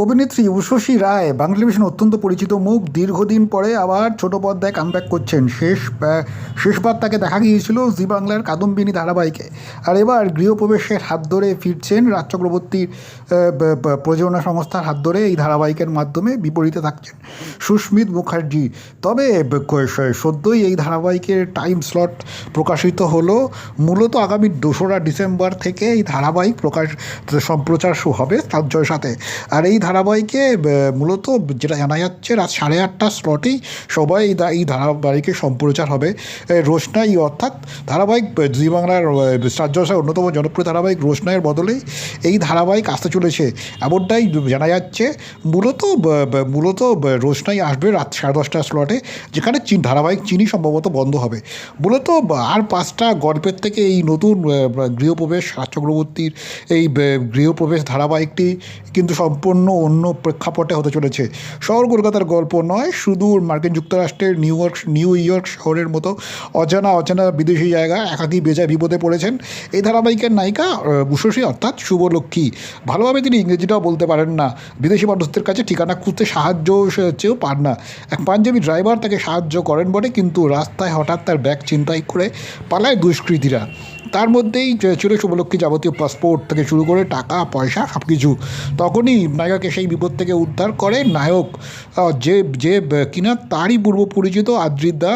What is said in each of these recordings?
অভিনেত্রী উষসী রায়, বাংলা টেলিভিশন অত্যন্ত পরিচিত মুখ, দীর্ঘদিন পরে আবার ছোট পর্দায় কামব্যাক করছেন। শেষ শেষবার তাকে দেখা গিয়েছিল জি বাংলার কাদম্বিনী ধারাবাহিকে। আর এবার গৃহপ্রবেশের হাত ধরে ফিরছেন রাজ চক্রবর্তীর প্রযোজনা সংস্থার হাত ধরে এই ধারাবাহিকের মাধ্যমে বিপরীতে থাকছেন সুস্মিত মুখার্জি। তবে সদ্যই এই ধারাবাহিকের টাইম স্লট প্রকাশিত হলো। মূলত আগামী দোসরা ডিসেম্বর থেকে এই ধারাবাহিক প্রকাশ, সম্প্রচার হবে তার সাথে আর এই ধারাবাহিকে মূলত যেটা জানা যাচ্ছে রাত সাড়ে আটটার স্লটেই সবাই এই ধারাবাহিকের সম্প্রচার হবে। রোশনাই অর্থাৎ ধারাবাহিক জি বাংলার স্টার অন্যতম জনপ্রিয় ধারাবাহিক রোশনাইয়ের বদলেই এই ধারাবাহিক আসতে চলেছে। এমনটাই জানা যাচ্ছে, মূলত মূলত রোশনাই আসবে রাত সাড়ে দশটার স্লটে যেখানে চীন, ধারাবাহিক চিনি সম্ভবত বন্ধ হবে। মূলত আর পাঁচটা গল্পের থেকে এই নতুন গৃহপ্রবেশ রাজ চক্রবর্তীর এই গৃহপ্রবেশ ধারাবাহিকটি কিন্তু সম্পূর্ণ অন্য প্রেক্ষাপটে হতে চলেছে। শহর কলকাতার গল্প নয় সুদূর মার্কিন যুক্তরাষ্ট্রের নিউ ইয়র্ক নিউ ইয়র্ক শহরের মতো অজানা অজানা বিদেশি জায়গা একাকী বেজায় বিপদে পড়েছেন। এই ধারাবাহিকের নায়িকা আহ, অর্থাৎ শুভলক্ষ্মী। ভালোভাবে তিনি ইংরেজিটাও বলতে পারেন না। বিদেশি মানুষদের কাছে ঠিকানা খুঁজতে সাহায্য চেয়েও পান না। এক পাঞ্জাবি ড্রাইভার তাকে সাহায্য করেন বটে কিন্তু রাস্তায় হঠাৎ তার ব্যাগ চিন্তাই করে পালায় দুষ্কৃতীরা। তার মধ্যেই ছিল শুভলক্ষ্মী যাবতীয় পাসপোর্ট থেকে শুরু করে টাকা, পয়সা সব কিছু তখনই নায়িকাকে সেই বিপদ থেকে উদ্ধার করে নায়ক যে যে কিনা তারই পূর্ব পরিচিত আদ্রিদা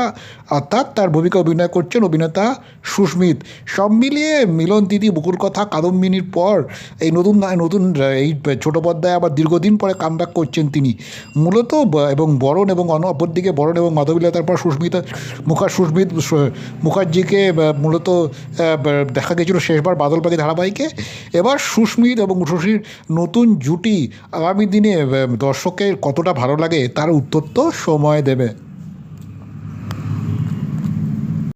অর্থাৎ তার ভূমিকা অভিনয় করছেন অভিনেতা সুস্মিত। সব মিলিয়ে মিলন দিদি বুকুর কথা, কাদম্বিনীর পর এই নতুন নতুন এই ছোটো পর্দায় আবার দীর্ঘদিন পরে কামব্যাক করছেন তিনি। মূলত এবং বরণ এবং অন, অপরদিকে বরণ এবং মাধবীলতার পর সুস্মিতা মুখা সুস্মিত মুখার্জিকে মূলত দেখা গেছিল শেষবার বাদল পাখি ধারাবাহিকে। এবার সুস্মিত এবং উষসীর নতুন জুটি আগামী দিনে দর্শকের কতটা ভালো লাগে তার উত্তর তো সময় দেবে।